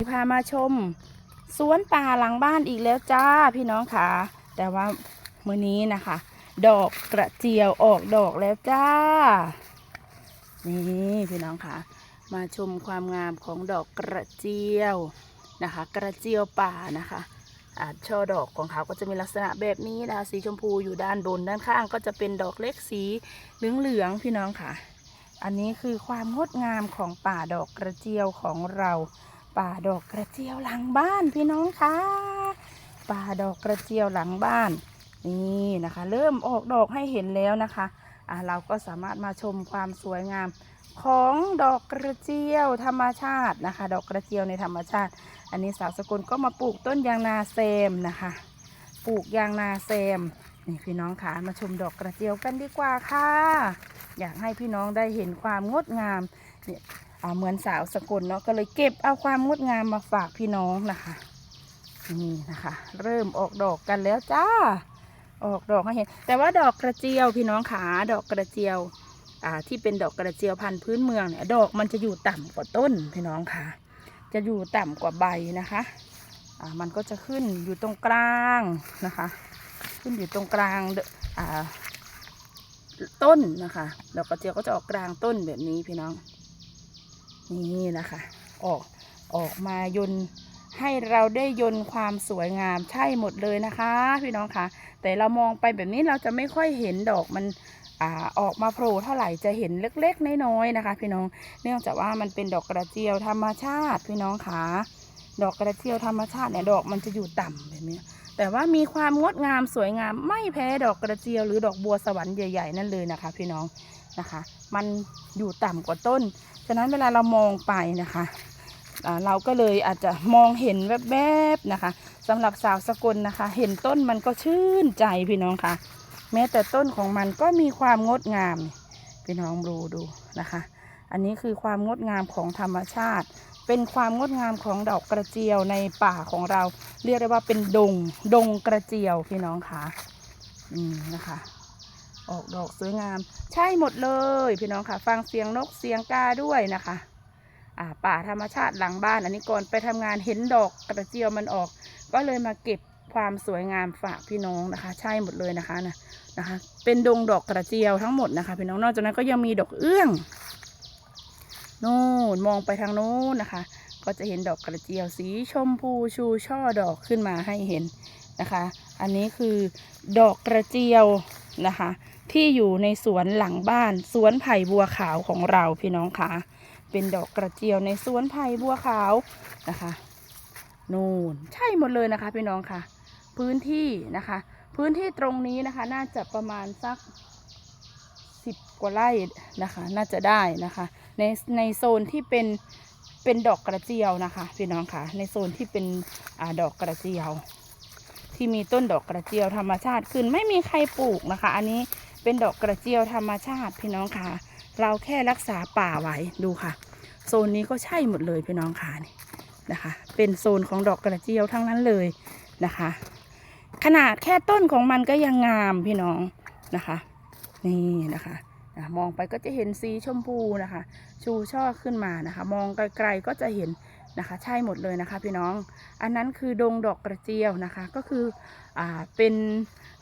พามาชม สวนป่าหลังบ้านอีกแล้วจ้าพี่น้องค่ะ แต่ว่ามื้อนี้นะคะ ดอกกระเจียวออกดอกแล้วจ้า นี่พี่น้องค่ะ มาชมความงามของดอกกระเจียวนะคะ กระเจียวป่านะคะอ่าช่อดอกของเขาก็จะมีลักษณะแบบนี้นะคะ สีชมพูอยู่ด้านบนด้านข้างก็จะเป็นดอกเล็กสีเหลืองๆพี่น้องค่ะ อันนี้คือความงดงามของป่าดอกกระเจียวของเรา ป่าดอกกระเจียวหลังบ้านพี่น้องคะป่าดอกกระเจียวหลังบ้าน นี่นะคะ เริ่มออกดอกให้เห็นแล้วนะคะอ่าเราก็สามารถมาชมความสวยงามของดอกกระเจียวธรรมชาตินะคะ ดอกกระเจียวในธรรมชาติ อันนี้สาวสกุลก็มาปลูกต้นยางนาเซมนะคะ ปลูกยางนาเซมนี่พี่น้องคะมาชมดอกกระเจียวกันดีกว่าค่ะ อยากให้พี่น้องได้เห็นความงดงามเนี่ย เหมือนสาวสกุลเนาะก็เลยเก็บเอาความงดงามมาฝากพี่น้องนะคะนี่นะคะ เริ่มออกดอกกันแล้วจ้า ออกดอกให้เห็น แต่ว่าดอกกระเจียวพี่น้องขาดอกกระเจียวอ่าที่เป็นดอกกระเจียวพันธุ์พื้นเมืองเนี่ยดอกมันจะอยู่ต่ำกว่าต้นพี่น้องค่ะ จะอยู่ต่ำกว่าใบนะคะอ่ามันก็จะขึ้นอยู่ตรงกลางนะคะ ขึ้นอยู่ตรงกลางอ่าต้นนะคะ ดอกกระเจียวก็จะออกกลางต้นแบบนี้พี่น้อง นี่นะคะ ออกออกมายนให้เราได้ยนความสวยงามใช่หมดเลยนะคะ พี่น้องคะแต่เรามองไปแบบนี้เราจะไม่ค่อยเห็นดอกมันอ่าออกมาโผล่เท่าไหร่จะเห็นเล็กๆน้อยๆนะคะ พี่น้องเนื่องจากว่ามันเป็นดอกกระเจียวธรรมชาติ พี่น้องคะดอกกระเจียวธรรมชาติเนี่ยดอกมันจะอยู่ต่ำแบบนี้แต่ว่ามีความงดงามสวยงามไม่แพ้ดอกกระเจียวหรือดอกบัวสวรรค์ใหญ่ ๆ นั่นเลยนะคะ พี่น้อง นะคะ มันอยู่ต่ำกว่าต้น ฉะนั้นเวลาเรามองไปนะคะเราก็เลยอาจจะมองเห็นแวบๆนะคะสำหรับสาวสกลนะคะ เห็นต้นมันก็ชื่นใจพี่น้องค่ะ แม้แต่ต้นของมันก็มีความงดงาม พี่น้องดูดูนะคะ อันนี้คือความงดงามของธรรมชาติ เป็นความงดงามของดอกกระเจียวในป่าของเรา เรียกได้ว่าเป็นดงดงกระเจียวพี่น้องค่ะอืมนะคะ ออกดอกสวยงาม ใช่หมดเลยพี่น้องค่ะ ฟังเสียงนกเสียงกาด้วยนะคะ อ่าป่าธรรมชาติหลังบ้าน อันนี้ก่อนไปทำงานเห็นดอกกระเจียวมันออก ก็เลยมาเก็บความสวยงามฝากพี่น้องนะคะ ใช่หมดเลยนะคะนะนะคะ เป็นดงดอกกระเจียวทั้งหมดนะคะ พี่น้องนอกจากนั้นก็ยังมีดอกเอื้องนู่นมองไปทางนู้นนะคะ ก็จะเห็นดอกกระเจียวสีชมพูชูช่อดอกขึ้นมาให้เห็นนะคะ อันนี้คือดอกกระเจียวนะคะ ที่อยู่ในสวนหลังบ้าน สวนไผ่บัวขาวของเราพี่น้องคะเป็นดอกกระเจียวในสวนไผ่บัวขาวนะคะนู่นใช่หมดเลยนะคะพี่น้องค่ะ พื้นที่นะคะ พื้นที่ตรงนี้นะคะ น่าจะประมาณสักสิบกว่าไร่นะคะ น่าจะได้นะคะ ในในโซนที่เป็นเป็นดอกกระเจียวนะคะ พี่น้องค่ะ ในโซนที่เป็นอดอกกระเจียว ที่มีต้นดอกกระเจียวธรรมชาติขึ้นไม่มีใครปลูกนะคะ อันนี้ เป็นดอกกระเจียวธรรมชาติพี่น้องค่ะ เราแค่รักษาป่าไว้ดูค่ะ โซนนี้ก็ใช่หมดเลยพี่น้องค่ะนี่นะคะ เป็นโซนของดอกกระเจียวทั้งนั้นเลยนะคะ ขนาดแค่ต้นของมันก็ยังงามพี่น้องนะคะ นี่นะคะอะมองไปก็จะเห็นสีชมพูนะคะ ชูช่อขึ้นมานะคะ มองไกลๆก็จะเห็น นะคะ ใช่หมดเลยนะคะพี่น้อง อันนั้นคือดงดอกกระเจียวนะคะ ก็คืออ่าเป็น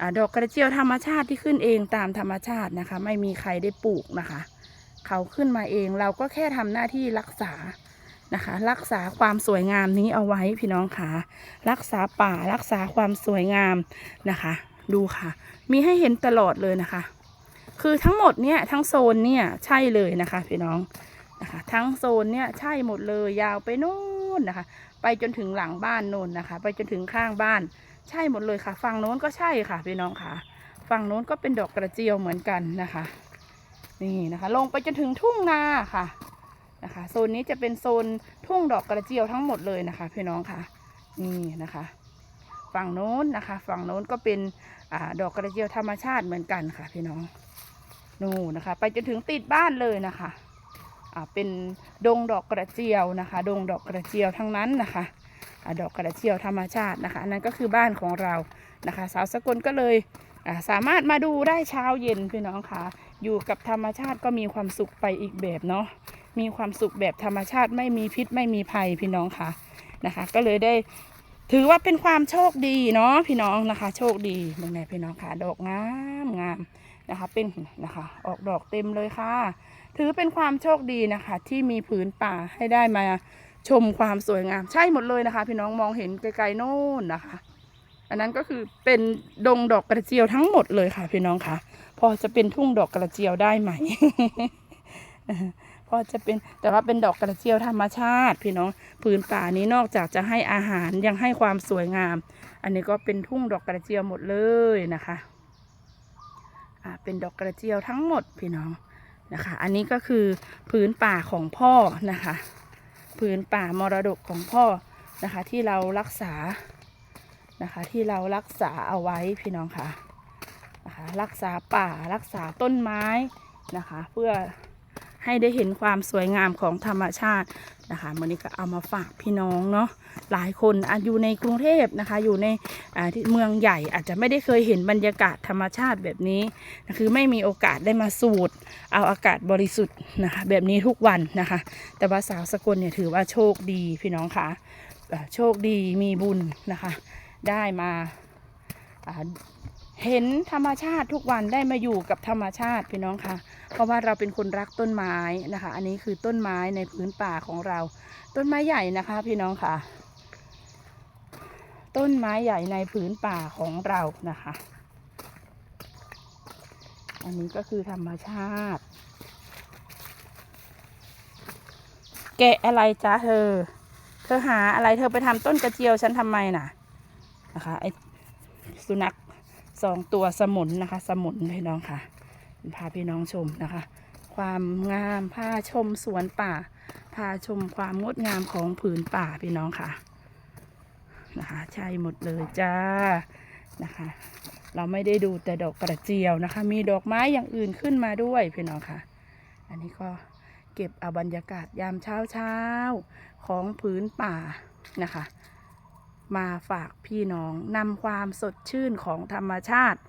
อดอกกระเจียวธรรมชาติที่ขึ้นเองตามธรรมชาตินะคะ ไม่มีใครได้ปลูกนะคะ เขาขึ้นมาเองเราก็แค่ทำหน้าที่รักษานะคะ รักษาความสวยงามนี้เอาไว้พี่น้องค่ะ รักษาป่ารักษาความสวยงามนะคะ ดูค่ะ มีให้เห็นตลอดเลยนะคะ คือทั้งหมดเนี่ยทั้งโซนเนี่ยใช่เลยนะคะพี่น้อง นะคะ ทั้งโซนเนี่ยใช่หมดเลยยาวไปนู่นนะคะ ไปจนถึงหลังบ้านโน่นนะคะ ไปจนถึงข้างบ้าน ใช่หมดเลยค่ะ ฝั่งโน้นก็ใช่ค่ะพี่น้องค่ะ ฝั่งโน้นก็เป็นดอกกระเจียวเหมือนกันนะคะ นี่นะคะ ลงไปจนถึงทุ่งนาค่ะนะคะ โซนนี้จะเป็นโซนทุ่งดอกกระเจียวทั้งหมดเลยนะคะ พี่น้องค่ะ นี่นะคะ ฝั่งโน้นนะคะ ฝั่งโน้นก็เป็นอดอกกระเจียวธรรมชาติเหมือนกันค่ะ พี่น้องนู่นนะคะ ไปจนถึงติดบ้านเลยนะคะ เป็นดงดอกกระเจียวนะคะ ดงดอกกระเจียวทั้งนั้นนะคะดอกกระเจียวธรรมชาตินะคะนนั้นก็คือบ้านของเรานะคะ สาวสกลก็เลยสามารถมาดูได้เช้าเย็นพี่น้องค่ะ อยู่กับธรรมชาติก็มีความสุขไปอีกแบบเนาะมีความสุขแบบธรรมชาติไม่มีพิษไม่มีภัยพี่น้องค่ะนะคะ ก็เลยได้ถือว่าเป็นความโชคดีเนาะพี่น้องนะคะ โชคดีเมืองไหนพี่น้องค่ะดอกงามงาม นะคะ เป็นนะคะ ออกดอกเต็มเลยค่ะ ถือเป็นความโชคดีนะคะ ที่มีผืนป่าให้ได้มาชมความสวยงาม ใช่หมดเลยนะคะ พี่น้องมองเห็นไกลๆโน่นนะคะ อันนั้นก็คือเป็นดงดอกกระเจียวทั้งหมดเลยค่ะ พี่น้องค่ะพอจะเป็นทุ่งดอกกระเจียวได้ไหมพอจะเป็นแต่ว่าเป็นดอกกระเจียวธรรมชาติ พี่น้องผืนป่านี้นอกจากจะให้อาหารยังให้ความสวยงาม อันนี้ก็เป็นทุ่งดอกกระเจียวหมดเลยนะคะ เป็นดอกกระเจียวทั้งหมดพี่น้องนะคะ อันนี้ก็คือพื้นป่าของพ่อนะคะ พื้นป่ามรดกของพ่อนะคะ ที่เรารักษานะคะ ที่เรารักษาเอาไว้พี่น้องค่ะนะคะ รักษาป่ารักษาต้นไม้นะคะ เพื่อ ให้ได้เห็นความสวยงามของธรรมชาตินะคะวันนี้ก็เอามาฝากพี่น้องเนาะหลายคนอาจอยู่ในกรุงเทพนะคะ อยู่ในที่เมืองใหญ่อาจจะไม่ได้เคยเห็นบรรยากาศธรรมชาติแบบนี้คือไม่มีโอกาสได้มาสูดเอาอากาศบริสุทธิ์นะคะแบบนี้ทุกวันนะคะ แต่ว่าสาวสกลเนี่ยถือว่าโชคดีพี่น้องคะอ่าโชคดีมีบุญนะคะ ได้มา เห็นธรรมชาติทุกวันได้มาอยู่กับธรรมชาติพี่น้องค่ะ เพราะว่าเราเป็นคนรักต้นไม้นะคะ อันนี้คือต้นไม้ในพื้นป่าของเรา ต้นไม้ใหญ่นะคะ พี่น้องค่ะ ต้นไม้ใหญ่ในพื้นป่าของเรานะคะ อันนี้ก็คือธรรมชาติ แกะอะไรจ๊ะเธอ เธอหาอะไรเธอไปทำต้นกระเจียวฉันทำไมน่ะนะคะไอสุนัข สองตัวสมุนนะคะ สมุนพี่น้องค่ะพาพี่น้องชมนะคะ ความงามพาชมสวนป่าพาชมความงดงามของผืนป่าพี่น้องค่ะนะคะ ใช่หมดเลยจ้านะคะ เราไม่ได้ดูแต่ดอกกระเจียวนะคะ มีดอกไม้อย่างอื่นขึ้นมาด้วยพี่น้องค่ะ อันนี้ก็เก็บเอาบรรยากาศยามเช้าเช้าๆของผืนป่านะคะ มาฝากพี่น้องนำความสดชื่นของธรรมชาติ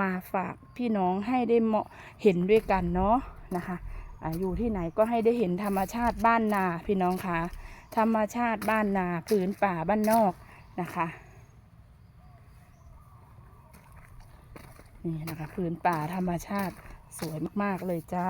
มาฝากพี่น้องให้ได้เหมาะเห็นด้วยกันเนาะนะคะออยู่ที่ไหนก็ให้ได้เห็นธรรมชาติบ้านนาพี่น้องคะธรรมชาติบ้านนาผืนป่าบ้านนอกนะคะนี่นะคะผืนป่าธรรมชาติสวยมาก ๆ เลยจ้า